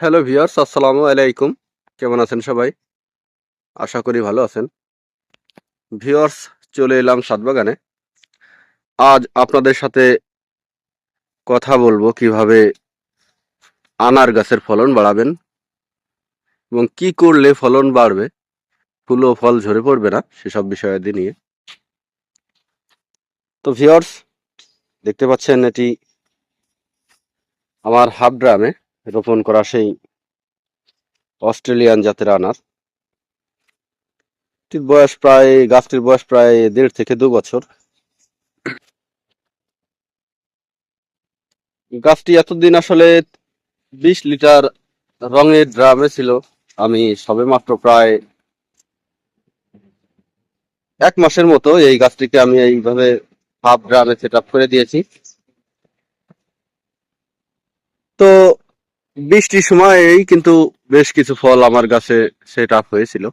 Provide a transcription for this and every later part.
Hello viewers আসসালামু আলাইকুম। কেমন আছেন সবাই? আশা করি ভালো আছেন। ভিউয়ার্স চলে এলাম সাতবাগানে। আজ আপনাদের সাথে কথা বলব কীভাবে আনার গাছের ফলন বাড়াবেন এবং কি করলে ফলন বাড়বে। ফুল ও ফল ঝরে পড়বে না, সেসব বিষয়াদি নিয়ে। তো ভিউয়ার্স দেখতে পাচ্ছেন এটি আমার হাফ ড্রামে। রোপণ করা সেই অস্ট্রেলিয়ান জাতের আনার। এটির বয়স প্রায়, গাছটির বয়স প্রায় দেড় থেকে দু বছর। গাছটি এতদিন আসলে বিশ লিটার রঙের ড্রামে ছিল। আমি সবে মাত্র প্রায় এক মাসের মতো এই গাছটিকে আমি এইভাবে হাফ ড্রামে সেট করে দিয়েছি। তো বৃষ্টির সময়েই কিন্তু বেশ কিছু ফল আমার গাছে সেট আপ হয়েছিল।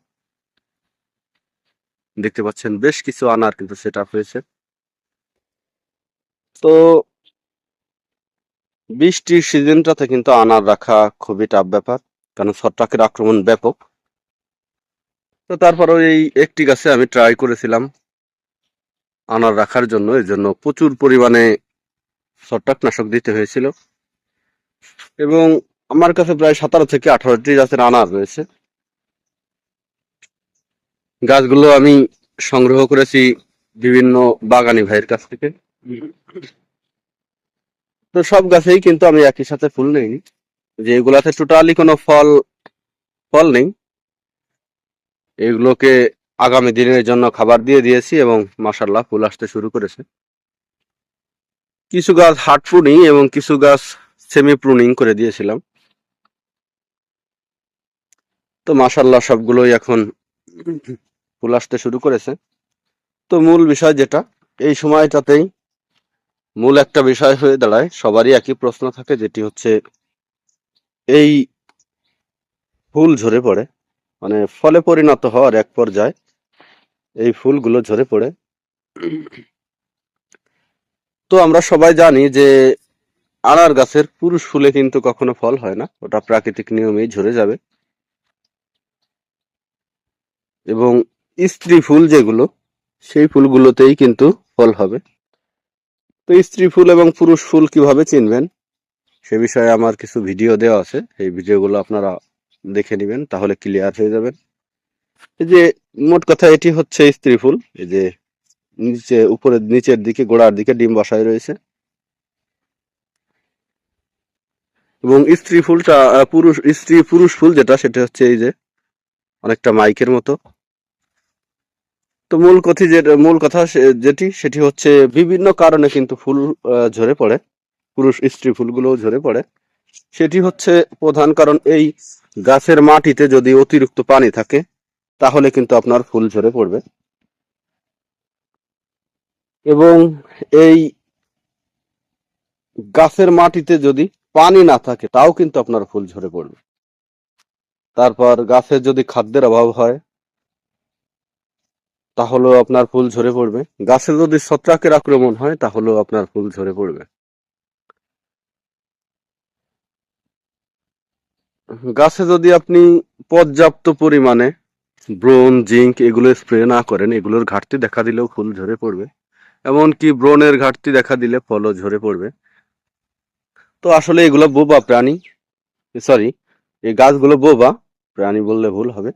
দেখতে পাচ্ছেন, বেশ কিছু আনার কিন্তু সেট আপ হয়েছে। তো বৃষ্টির সিজনটাতে কিন্তু আনার রাখা খুবই টাফ ব্যাপার, কারণ ছত্রাকের আক্রমণ ব্যাপক। তো তারপরও এই একটি গাছে আমি ট্রাই করেছিলাম আনার রাখার জন্য, এর জন্য প্রচুর পরিমাণে ছত্রাকনাশক দিতে হয়েছিল। এবং আমার কাছে প্রায় সতেরো থেকে আঠারোটি গাছের আনার রয়েছে। গাছগুলো আমি সংগ্রহ করেছি বিভিন্ন বাগানি ভাইয়ের কাছ থেকে। তো সব গাছেই কিন্তু আমি একই সাথে ফুল নেইনি। যে এগুলাতে টোটালি কোনো ফল ফল নেই। এগুলোকে আগামী দিনের জন্য খাবার দিয়ে দিয়েছি এবং মাসাল্লাহ ফুল আসতে শুরু করেছে। কিছু গাছ হার্ড প্রুনিং এবং কিছু গাছ সেমি প্রুনিং করে দিয়েছিলাম। তো মাসাল্লাহ সবগুলোই এখন ফুল আসতে শুরু করেছে। তো মূল বিষয় যেটা, এই সময়টাতেই মূল একটা বিষয় হয়ে দাঁড়ায়, সবারই একই প্রশ্ন থাকে, যেটি হচ্ছে এই ফুল ঝরে পড়ে মানে ফলে পরিণত হওয়ার এক পর্যায়ে এই ফুলগুলো ঝরে পড়ে। তো আমরা সবাই জানি যে আনার গাছের পুরুষ ফুলে কিন্তু কখনো ফল হয় না, ওটা প্রাকৃতিক নিয়মেই ঝরে যাবে। এবং স্ত্রী ফুল যেগুলো, সেই ফুলগুলোতেই কিন্তু ফল হবে। তো স্ত্রী ফুল এবং পুরুষ ফুল কীভাবে চিনবেন? সে বিষয়ে আমার কিছু ভিডিও দেওয়া আছে। এই ভিডিওগুলো আপনারা দেখে নেবেন, তাহলে ক্লিয়ার হয়ে যাবেন। এই যে মোট কথা এটি হচ্ছে স্ত্রী ফুল। এই যে নিচে, উপরের, নিচের দিকে, গোড়ার দিকে ডিম বসায় রয়েছে। এবং স্ত্রী ফুলটা পুরুষ, স্ত্রী পুরুষ ফুল যেটা, সেটা হচ্ছে এই যে অনেকটা মাইকের মতো। তো মূল কথি যেটা, মূল কথা যেটি, সেটি হচ্ছে বিভিন্ন কারণে কিন্তু ফুল ঝরে পড়ে, পুরুষ স্ত্রী ফুলগুলোও ঝরে পড়ে। সেটি হচ্ছে প্রধান কারণ, এই গাছের মাটিতে যদি অতিরিক্ত পানি থাকে, তাহলে কিন্তু আপনার ফুল ঝরে পড়বে। এবং এই গাছের মাটিতে যদি পানি না থাকে, তাও কিন্তু আপনার ফুল ঝরে পড়বে। তারপর গাছের যদি খাদ্যের অভাব হয় তাহলেও আপনার ফুল ঝরে পড়বে। গাছে যদি ছত্রাকের আক্রমণ হয়, তাহলেও আপনার ফুল ঝরে পড়বে। গাছে যদি আপনি পর্যাপ্ত পরিমাণে ব্রোন জিঙ্ক এগুলো স্প্রে না করেন, এগুলোর ঘাটতি দেখা দিলেও ফুল ঝরে পড়বে। এমনকি ব্রোনের ঘাটতি দেখা দিলে ফলও ঝরে পড়বে। তো আসলে এগুলো বোবা প্রাণী। সরি এই গাছগুলো বোবা। প্রাণী বললে ভুল হবে।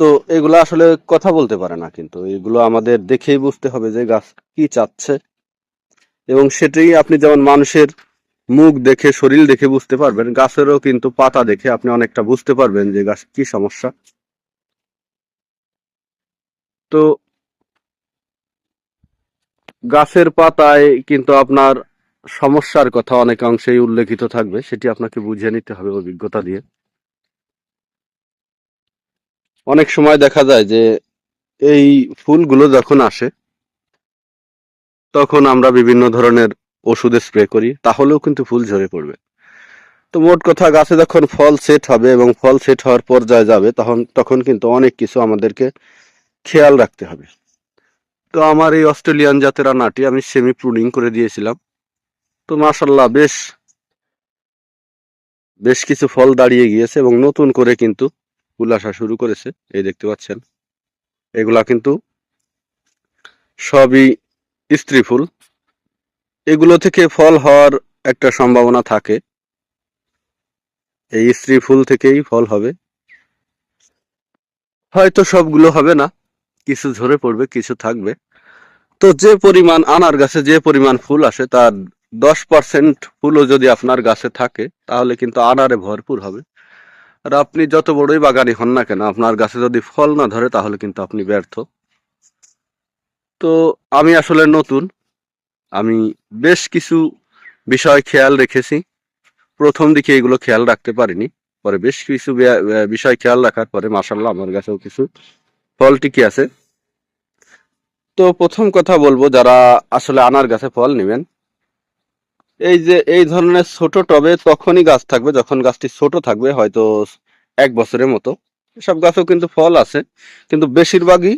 তো এগুলো আসলে কথা বলতে পারে না কিন্তু। এগুলো আমাদের দেখেই বুঝতে হবে যে গাছ কি চাচ্ছে। এবং সেটাই আপনি যেমন মানুষের মুখ দেখে, শরীর দেখে বুঝতে পারবেন, গাছেরও কিন্তু পাতা দেখে আপনি অনেকটা বুঝতে পারবেন যে গাছ কি সমস্যা। তো গাছের পাতায় কিন্তু আপনার সমস্যার কথা অনেকাংশেই উল্লেখিত থাকবে, সেটি আপনাকে বুঝিয়ে নিতে হবে অভিজ্ঞতা দিয়ে। অনেক সময় দেখা যায় যে এই ফুলগুলো যখন আসে, তখন আমরা বিভিন্ন ধরনের ওষুধে স্প্রে করি, তাহলেও কিন্তু ফুল ঝরে পড়বে। তো মোট কথা, গাছে যখন ফল সেট হবে এবং ফল সেট হওয়ার পর্যায়ে যাবে, তখন তখন কিন্তু অনেক কিছু আমাদেরকে খেয়াল রাখতে হবে। তো আমার এই অস্ট্রেলিয়ান জাতের আনাটি আমি সেমি প্রুনিং করে দিয়েছিলাম। তো মাশাল্লাহ বেশ বেশ কিছু ফল দাঁড়িয়ে গিয়েছে এবং নতুন করে কিন্তু ফুল আসা শুরু করেছে, এই দেখতে পাচ্ছেন। এগুলা কিন্তু সবই স্ত্রী ফুল। এগুলো থেকে ফল হওয়ার একটা সম্ভাবনা থাকে। এই স্ত্রী ফুল থেকেই ফল হবে। হয়তো সবগুলো হবে না, কিছু ঝরে পড়বে, কিছু থাকবে। তো যে পরিমাণ আনার গাছে যে পরিমাণ ফুল আসে, তার দশ পার্সেন্ট ফুলও যদি আপনার গাছে থাকে, তাহলে কিন্তু আনারে ভরপুর হবে। আর আপনি যত বড়ই বাগানি হন না কেন, আপনার গাছে যদি ফল না ধরে, তাহলে কিন্তু আপনি ব্যর্থ। তো আমি আসলে নতুন। আমি বেশ কিছু বিষয় খেয়াল রেখেছি। প্রথম দিকে এগুলো খেয়াল রাখতে পারিনি। পরে বেশ কিছু বিষয় খেয়াল রাখার পরে মাসাল্লাহ আমার কাছেও কিছু ফল টিকে আছে। তো প্রথম কথা বলব, যারা আসলে আনার গাছে ফল নেবেন এই যে, এই ধরনের ছোট টবে তখনই গাছ থাকবে, যখন গাছটি ছোট থাকবে, হয়তো এক বছরের মতো। সব গাছেও কিন্তু ফল আছে, কিন্তু বেশিরভাগই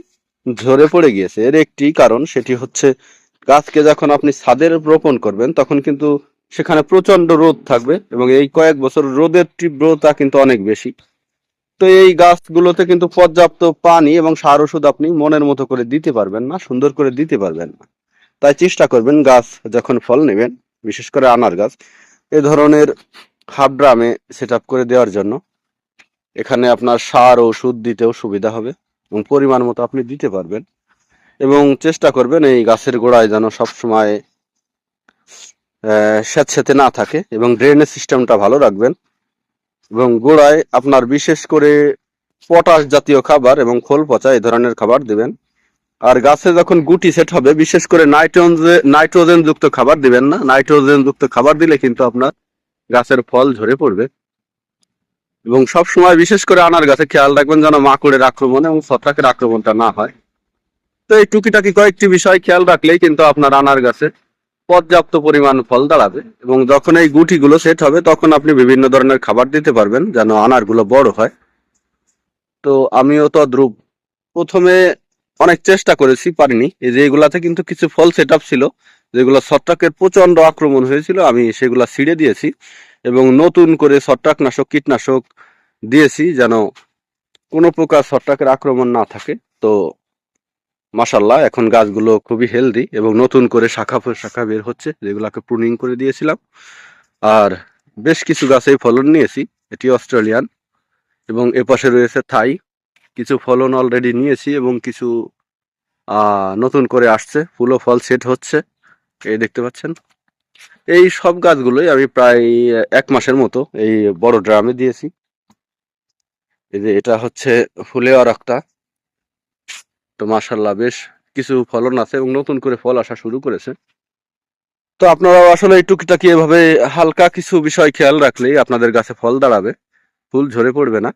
ঝরে পড়ে গিয়েছে। এর একটি কারণ, সেটি হচ্ছে গাছকে যখন আপনি ছাদের রোপণ করবেন, তখন কিন্তু সেখানে প্রচণ্ড রোদ থাকবে এবং এই কয়েক বছর রোদের তীব্রতা কিন্তু অনেক বেশি। তো এই গাছগুলোতে কিন্তু পর্যাপ্ত পানি এবং সার ওষুধ আপনি মনের মতো করে দিতে পারবেন না, সুন্দর করে দিতে পারবেন না। তাই চেষ্টা করবেন গাছ যখন ফল নেবেন বিশেষ করে আনার গাছ, এ ধরনের হাফ ড্রামে সেট করে দেওয়ার জন্য এখানে আপনার সার, ওষুধ দিতেও সুবিধা হবে এবং পরিমাণ মতো আপনি দিতে পারবেন এবং চেষ্টা করবেন এই গাছের গোড়ায় যেন সবসময় স্যাঁতস্যাঁতে না থাকে এবং ড্রেনেজ সিস্টেমটা ভালো রাখবেন এবং গোড়ায় আপনার বিশেষ করে পটাশ জাতীয় খাবার এবং খোল পচা এই ধরনের খাবার দিবেন। আর গাছে যখন গুটি সেট হবে, বিশেষ করে নাইট্রোজেন নাইট্রোজেন যুক্ত খাবার দিবেন না নাইট্রোজেন যুক্ত খাবার দিলে কিন্তু আপনার গাছের ফল ঝরে পড়বে। এবং সব সময় বিশেষ করে আনার গাছে খেয়াল রাখবেন যেন মাকড়ের আক্রমণ এবং ছত্রাকের আক্রমণটা না হয়। তো এই টুকিটাকি কয়েকটি বিষয় খেয়াল রাখলেই কিন্তু আপনার আনার গাছে পর্যাপ্ত পরিমাণ ফল দাঁড়াবে এবং যখন এই গুটিগুলো সেট হবে, তখন আপনি বিভিন্ন ধরনের খাবার দিতে পারবেন যেন আনারগুলো বড় হয়। তো আমিও তদ্রুপ। প্রথমে অনেক চেষ্টা করেছি, পারিনি। এই যে এগুলাতে কিন্তু কিছু ফল সেট ছিল, যেগুলো ছত্রাকের প্রচণ্ড আক্রমণ হয়েছিল, আমি সেগুলা ছিঁড়ে দিয়েছি এবং নতুন করে ছত্রাকনাশক, কীটনাশক দিয়েছি যেন কোনো প্রকার ছত্রাকের আক্রমণ না থাকে। তো মাসাল্লাহ এখন গাছগুলো খুবই হেলদি এবং নতুন করে শাখা শাখা বের হচ্ছে, যেগুলাকে প্রুনিং করে দিয়েছিলাম। আর বেশ কিছু গাছেই ফলন নিয়েছি, এটি অস্ট্রেলিয়ান এবং এপাশে রয়েছে থাই। কিছু ফলন অলরেডি নিয়েছি এবং কিছু নতুন করে আসছে। ফুল ও ফল সেট হচ্ছে। এই দেখতে পাচ্ছেন? এই সব গাছগুলোই আমি প্রায় এক মাসের মতো এই বড় ড্রামে দিয়েছি। এই যে এটা হচ্ছে ফুলে অরক্তা তো মাশাল্লাহ বেশ কিছু ফলন আছে এবং নতুন করে ফল আসা শুরু করেছে। তো আপনারাও আসলে এই টুকিটাকি এভাবে হালকা কিছু বিষয় খেয়াল রাখলেই আপনাদের গাছে ফল দাঁড়াবে। ফুল ঝরে পড়বে না।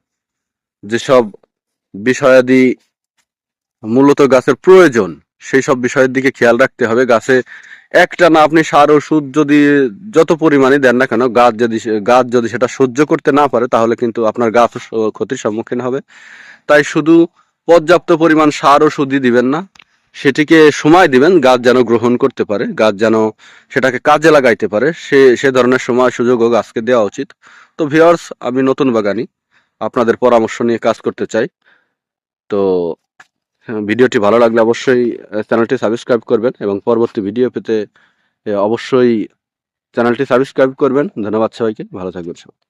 যেসব বিষয়াদি মূলত গাছের প্রয়োজন, সেই সব বিষয়ের দিকে খেয়াল রাখতে হবে। গাছে একটা না আপনি সার, ওষুধ যদি যত পরিমাণে দেন না কেন, গাছ যদি গাছ যদি সেটা সহ্য করতে না পারে, তাহলে কিন্তু আপনার গাছ ক্ষতির সম্মুখীন হবে। তাই শুধু পর্যাপ্ত পরিমাণ সার, ওষুধই দিবেন না, সেটিকে সময় দিবেন, গাছ যেন গ্রহণ করতে পারে, গাছ যেন সেটাকে কাজে লাগাইতে পারে। সে সে ধরনের সময়, সুযোগও গাছকে দেওয়া উচিত। তো ভিওর্স আমি নতুন বাগানি, আপনাদের পরামর্শ নিয়ে কাজ করতে চাই। তো হ্যাঁ, ভিডিওটি ভালো লাগলে অবশ্যই চ্যানেলটি সাবস্ক্রাইব করবেন এবং পরবর্তী ভিডিও পেতে অবশ্যই চ্যানেলটি সাবস্ক্রাইব করবেন। ধন্যবাদ সবাইকে। ভালো থাকবেন সবাই।